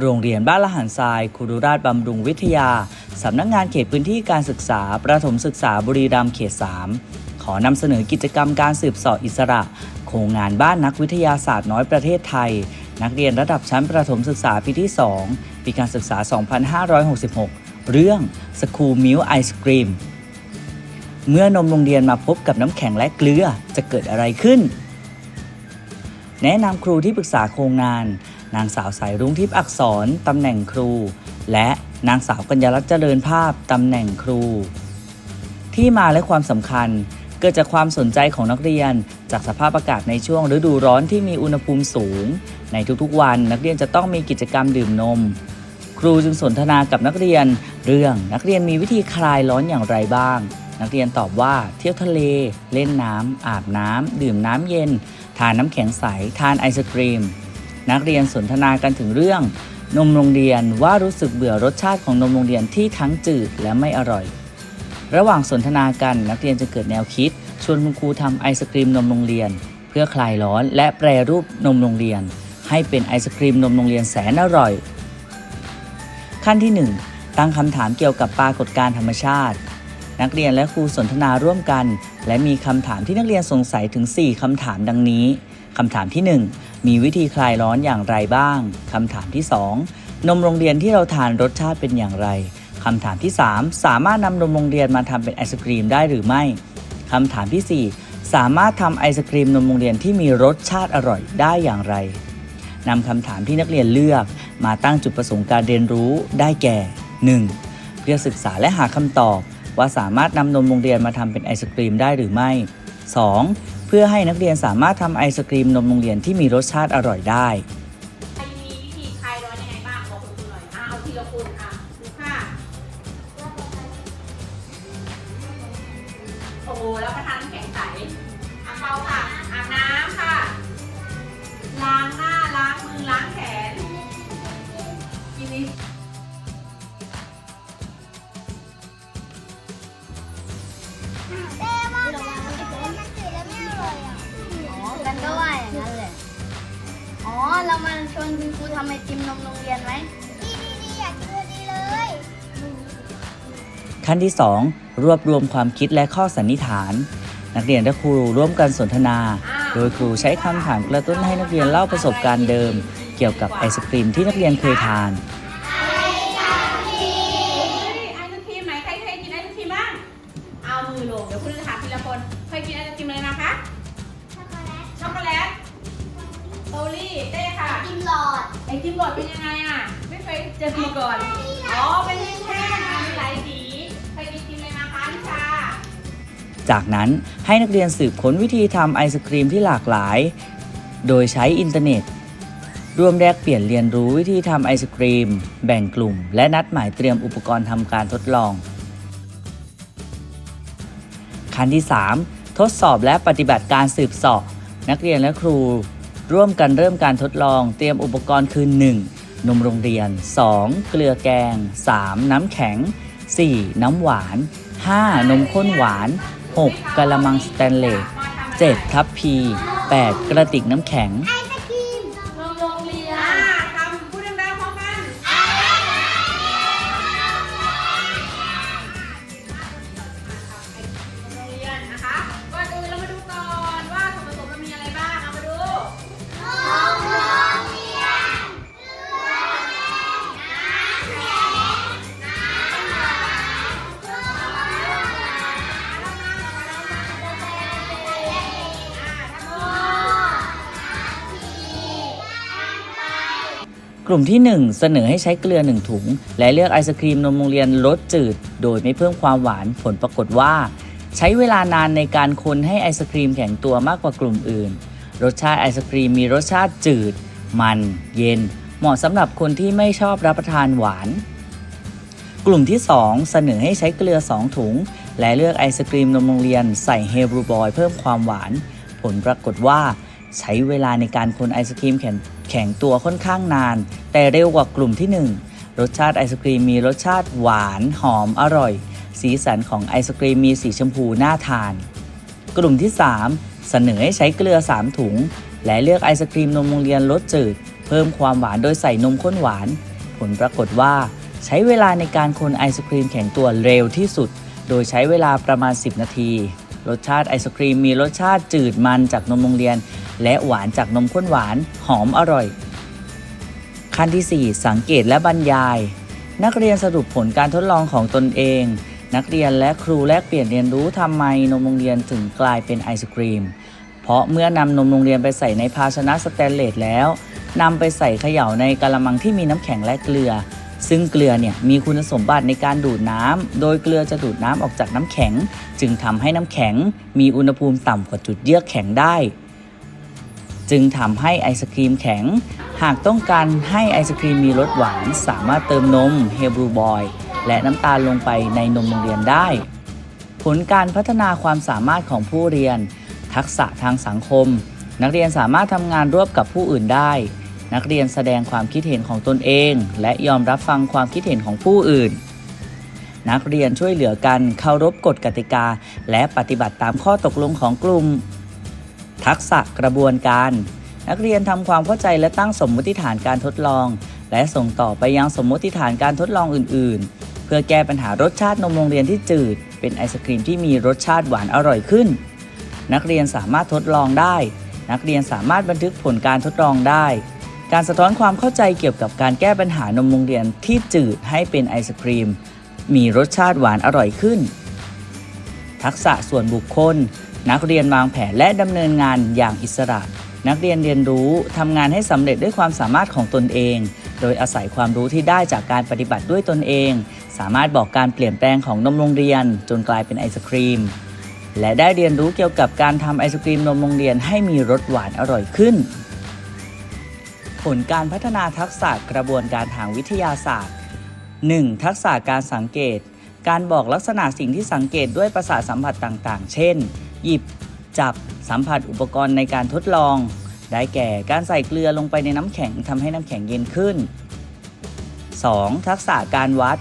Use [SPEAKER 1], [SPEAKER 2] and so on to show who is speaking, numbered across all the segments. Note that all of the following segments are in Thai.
[SPEAKER 1] โรงเรียนบ้านละหันทรายคุรุราชบำรุงวิทยา สำนักงานเขตพื้นที่การศึกษา ประถมศึกษาบุรีรัมย์เขต 3 ขอนำเสนอกิจกรรมการสืบเสอบอิสระ โครงงานบ้านนักวิทยาศาสตร์น้อยประเทศไทย นักเรียนระดับชั้นประถมศึกษาปีที่ 2 ปีการศึกษา 2566 เรื่องสคูมิลไอศครีมเมื่อนมโรงเรียนมาพบกับน้ำแข็งและเกลือจะเกิดอะไรขึ้น แนะนำครูที่ปรึกษาโครงงาน นางสาวสายรุ้งทิพย์อักษรตำแหน่งครู และนางสาวกัญญาลักษณ์เจริญภาพตำแหน่งครู ที่มาและความสำคัญเกิดจากความสนใจของนักเรียน จากสภาพอากาศในช่วงฤดูร้อนที่มีอุณหภูมิสูง ในทุกๆวันนักเรียนจะต้องมีกิจกรรมดื่มนม ครูจึงสนทนากับนักเรียน เรื่องนักเรียนมีวิธีคลายร้อนอย่างไรบ้าง นักเรียนตอบว่าเที่ยวทะเล เล่นน้ำอาบน้ำดื่มน้ำเย็น ทานน้ำแข็งใส ทานไอศครีม นักเรียนสนทนากันถึงเรื่อง นมโรงเรียนว่ารู้สึกเบื่อรสชาติของนมโรงเรียนที่ทั้งจืดและไม่อร่อย ระหว่างสนทนากันนักเรียนจะเกิดแนวคิด ชวนคุณครูทำไอศครีมนมโรงเรียน เพื่อคลายร้อนและแปรรูปนมโรงเรียน ให้เป็นไอศครีมนมโรงเรียนแสนอร่อย ขั้นที่ 1 ตั้งคำถามเกี่ยวกับปรากฏการณ์ธรรมชาติ นักเรียนและครูสนทนาร่วมกัน และมีคำถามที่นักเรียนสงสัยถึง 4คำถามดังนี้คำถามที่ 1 มีวิธีคลายร้อนอย่างไรบ้างคำถามที่ 2 นมโรงเรียนที่เราทานรสชาติเป็นอย่างไรคำถามที่ 3 สามารถนำนมโรงเรียนมาทำเป็นไอศครีมได้หรือไม่คำถามทีสี่ 4 สามารถทำไอศครีมนมโรงเรียนที่มีรสชาติอร่อยได้อย่างไรนำคำถามที่นักเรียนเลือก มาตั้งจุดประสงค์การเรียนรู้ได้แก่ 1. เพื่อศึกษาและหาคำตอบ ว่าสามารถนำนมโรงเรียนมาทำเป็นไอศครีมได้หรือไม่ 2. เพื่อให้นักเรียนสามารถทำไอศครีมนมโรงเรียนที่มีรสชาติอร่อยได้
[SPEAKER 2] เรามา
[SPEAKER 3] ชวนคุณครูทำไอติมนมโรงเรียนไหม
[SPEAKER 4] ดีดีดีอยากกินพอดีเลย
[SPEAKER 1] ขั้นที่ 2 รวบรวมความคิดและข้อสันนิษฐาน นักเรียนและครูร่วมกันสนทนา โดยครูใช้คำถามกระตุ้นให้นักเรียนเล่าประสบการณ์เดิม เกี่ยวกับไอศครีมที่นักเรียนเคยทาน
[SPEAKER 2] จอมาก่อน อ๋อ เป็นแท่งๆอะมีหลายสีเคยกินติมเลยนะคะนิชา
[SPEAKER 1] จากนั้นให้นักเรียนสืบค้นวิธีทำไอศครีมที่หลากหลาย โดยใช้อินเทอร์เน็ต ร่วมแลกเปลี่ยนเรียนรู้วิธีทำไอศครีม แบ่งกลุ่ม และนัดหมายเตรียมอุปกรณ์ทำการทดลอง ขั้นที่ 3 ทดสอบและปฏิบัติการสืบสอบ นักเรียนและครู ร่วมกันเริ่มการทดลอง เตรียมอุปกรณ์คือ 1. นมโรงเรียน 2. เกลือแกง 3. น้ำแข็ง 4. น้ำหวาน 5. นมข้นหวาน 6. กะละมังสแตนเลส 7. ทัพพี 8. กระติกน้ำแข็ง
[SPEAKER 2] ก
[SPEAKER 1] ลุ่มที่ 1 เสนอให้ใช้เกลือ 1 ถุง และเลือกไอศครีมนมโรงเรียนรสจืด โดยไม่เพิ่มความหวานผลปรากฏว่า ใช้เวลานานในการคนให้ไอศครีมแข็งตัวมากกว่ากลุ่มอื่น รสชาติไอศครีมมีรสชาติจืด มัน เย็น เหมาะสำหรับคนที่ไม่ชอบรับประทานหวาน กลุ่มที่ 2 เสนอให้ใช้เกลือ 2 ถุง และเลือกไอศครีมนมโรงเรียนใส่เฮบรูบอยเพิ่มความหวาน ผลปรากฏว่า ใช้เวลาในการคนไอศครีมแข็งแข็งตัวค่อนข้างนาน แต่เร็วกว่ากลุ่มที่ 1 รสชาติไอศครีมมีรสชาติหวานหอมอร่อย สีสันของไอศครีมมีสีชมพูน่าทาน กลุ่มที่ 3 เสนอให้ใช้เกลือ 3 ถุง และเลือกไอศครีมนมโรงเรียนรสจืด เพิ่มความหวานโดยใส่นมข้นหวาน ผลปรากฏว่า ใช้เวลาในการคนไอศครีมแข็งตัวเร็วที่สุด โดยใช้เวลาประมาณ 10 นาทีรสชาติไอศครีมมีรสชาติจืดมันจากนมโรงเรียน และหวานจากนมข้นหวาน หอมอร่อย ขั้นที่ 4 สังเกตและบรรยาย นักเรียนสรุปผลการทดลองของตนเอง นักเรียนและครูแลกเปลี่ยนเรียนรู้ทำไมนมโรงเรียนถึงกลายเป็นไอศครีม เพราะเมื่อนำนมโรงเรียนไปใส่ในภาชนะสแตนเลสแล้วนำไปใส่เขย่าในกะละมังที่มีน้ำแข็งและเกลือ ซึ่งเกลือเนี่ยมีคุณสมบัติในการดูดน้ำ โดยเกลือจะดูดน้ำออกจากน้ำแข็ง จึงทำให้น้ำแข็ง มีอุณหภูมิต่ำกว่าจุดเยือกแข็งได้ จึงทำให้ไอศครีมแข็ง หากต้องการให้ไอศครีมมีรสหวาน สามารถเติมนมเฮบรูบอยและน้ำตาลลงไปในนมโรงเรียนได้ ผลการพัฒนาความสามารถของผู้เรียน ทักษะทางสังคม นักเรียนสามารถทำงานร่วมกับผู้อื่นได้ นักเรียนแสดงความคิดเห็นของตนเอง และยอมรับฟังความคิดเห็นของผู้อื่น นักเรียนช่วยเหลือกันเคารพกฎกติกา และปฏิบัติตามข้อตกลงของกลุ่ม ทักษะกระบวนการ นักเรียนทำความเข้าใจและตั้งสมมติฐานการทดลอง และส่งต่อไปยังสมมติฐานการทดลองอื่น ๆ เพื่อแก้ปัญหารสชาตินมโรงเรียนที่จืด เป็นไอศครีมที่มีรสชาติหวานอร่อยขึ้น นักเรียนสามารถทดลองได้ นักเรียนสามารถบันทึกผลการทดลองได้ การสะท้อนความเข้าใจเกี่ยวกับการแก้ปัญหานมโรงเรียนที่จืดให้เป็นไอศครีม มีรสชาติหวานอร่อยขึ้น ทักษะส่วนบุคคล นักเรียนวางแผนและดำเนินงานอย่างอิสระ นักเรียนเรียนรู้ทำงานให้สำเร็จด้วยความสามารถของตนเอง โดยอาศัยความรู้ที่ได้จากการปฏิบัติด้วยตนเอง สามารถบอกการเปลี่ยนแปลงของนมโรงเรียน จนกลายเป็นไอศครีม และได้เรียนรู้เกี่ยวกับการทำไอศครีมนมโรงเรียนให้มีรสหวานอร่อยขึ้น ผลการพัฒนาทักษะกระบวนการทางวิทยาศาสตร์ 1. ทักษะการสังเกต การบอกลักษณะสิ่งที่สังเกตด้วยประสาทสัมผัสต่าง ๆ เช่นหยิบจับสัมผัสอุปกรณ์ในการทดลอง ได้แก่การใส่เกลือลงไปในน้ำแข็งทำให้น้ำแข็งเย็นขึ้น 2. ทักษะการวัด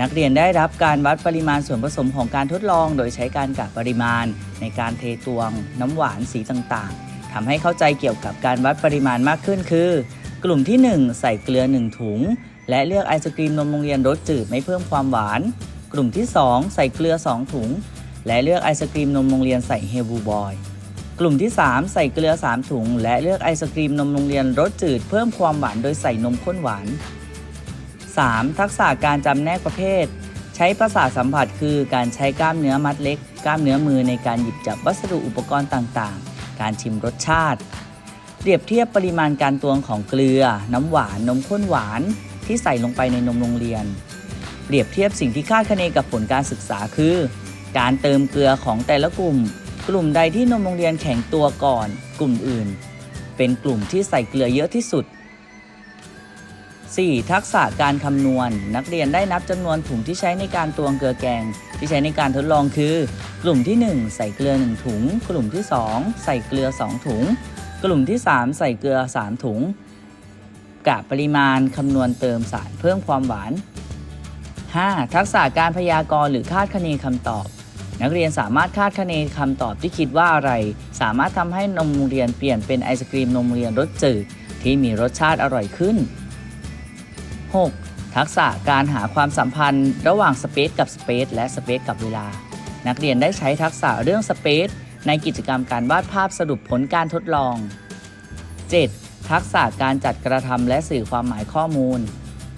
[SPEAKER 1] นักเรียนได้รับการวัดปริมาณส่วนผสมของการทดลอง โดยใช้การกะปริมาณ ในการเทตวง น้ำหวานสีต่างๆทำให้เข้าใจเกี่ยวกับการวัดปริมาณมากขึ้นคือ กลุ่มที่ 1 ใส่เกลือ 1 ถุง และเลือกไอศกรีมนมโรงเรียนรสจืดไม่เพิ่มความหวาน กลุ่มที่ 2 ใส่เกลือ 2 ถุง และเลือกไอศกรีมนมโรงเรียนใส่เฮลบูบอย กลุ่มที่ 3 ใส่เกลือ 3 ถุง และเลือกไอศกรีมนมโรงเรียนรสจืดเพิ่มความหวานโดยใส่นมข้นหวาน 3. ทักษะการจำแนกประเภท ใช้ประสาทสัมผัสคือการใช้กล้ามเนื้อมัดเล็ก กล้ามเนื้อมือในการหยิบจับวัสดุอุปกรณ์ต่างๆ การชิมรสชาติ เปรียบเทียบปริมาณการตวงของเกลือ น้ำหวาน นมข้นหวาน ที่ใส่ลงไปในนมโรงเรียน เปรียบเทียบสิ่งที่คาดคะเนกับผลการศึกษาคือ การเติมเกลือของแต่ละกลุ่ม กลุ่มใดที่นมโรงเรียนแข็งตัวก่อน กลุ่มอื่น เป็นกลุ่มที่ใส่เกลือเยอะที่สุด 4. ทักษะการคำนวณ นักเรียนได้นับจำนวนถุงที่ใช้ในการตวงเกลือแกง ที่ใช้ในการทดลองคือ กลุ่มที่ 1 ใส่เกลือ 1 ถุง กลุ่มที่ 2 ใส่เกลือ 2 ถุง กลุ่มที่ 3 ใส่เกลือ 3 ถุงกะปริมาณคำนวณเติมสารเพิ่มความหวาน 5. ทักษะการพยากรณ์หรือคาดคะเนคำตอบ นักเรียนสามารถคาดคะเนคำตอบที่คิดว่าอะไร สามารถทำให้นมโรงเรียนเปลี่ยนเป็นไอศกรีมนมโรงเรียนรสจืดที่มีรสชาติอร่อยขึ้น 6. ทักษะการหาความสัมพันธ์ ระหว่างสเปซกับสเปซและสเปซกับเวลา นักเรียนได้ใช้ทักษะเรื่องสเปซในกิจกรรมการวาดภาพสรุปผลการทดลอง 7. ทักษะการจัดกระทำและสื่อความหมายข้อมูล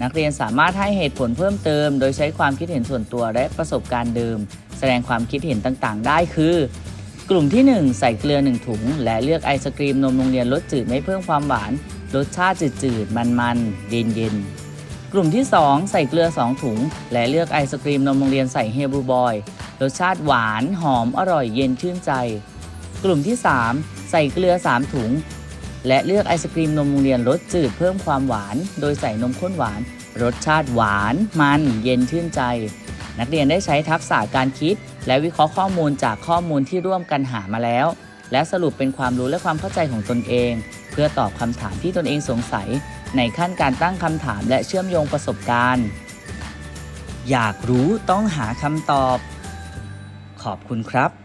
[SPEAKER 1] นักเรียนสามารถให้เหตุผลเพิ่มเติม โดยใช้ความคิดเห็นส่วนตัวและประสบการณ์เดิม แสดงความคิดเห็นต่างๆ ได้คือ กลุ่มที่ 1 ใส่เกลือ 1 ถุง และเลือกไอศกรีมนมโรงเรียนรสจืดไม่เพิ่มความหวาน รสชาติจืดๆ มันๆ เย็นๆ กลุ่มที่ 2 ใส่เกลือ 2 ถุง และเลือกไอศกรีมนมโรงเรียนใส่เฮบรูบอย รสชาติหวานหอมอร่อยเย็นชื่นใจ กลุ่มที่ 3 ใส่เกลือ 3 ถุง และเลือกไอศกรีมนมโรงเรียนรสจืดเพิ่มความหวาน โดยใส่นมข้นหวาน รสชาติหวานมัน เย็นชื่นใจ นักเรียนได้ใช้ทักษะการคิด และวิเคราะห์ข้อมูลจากข้อมูลที่ร่วมกันหามาแล้ว และสรุปเป็นความรู้และความเข้าใจของตนเอง เพื่อตอบคำถามที่ตนเองสงสัย ในขั้นการตั้งคำถามและเชื่อมโยงประสบการณ์ อยากรู้ต้องหาคำตอบ ขอบคุณครับ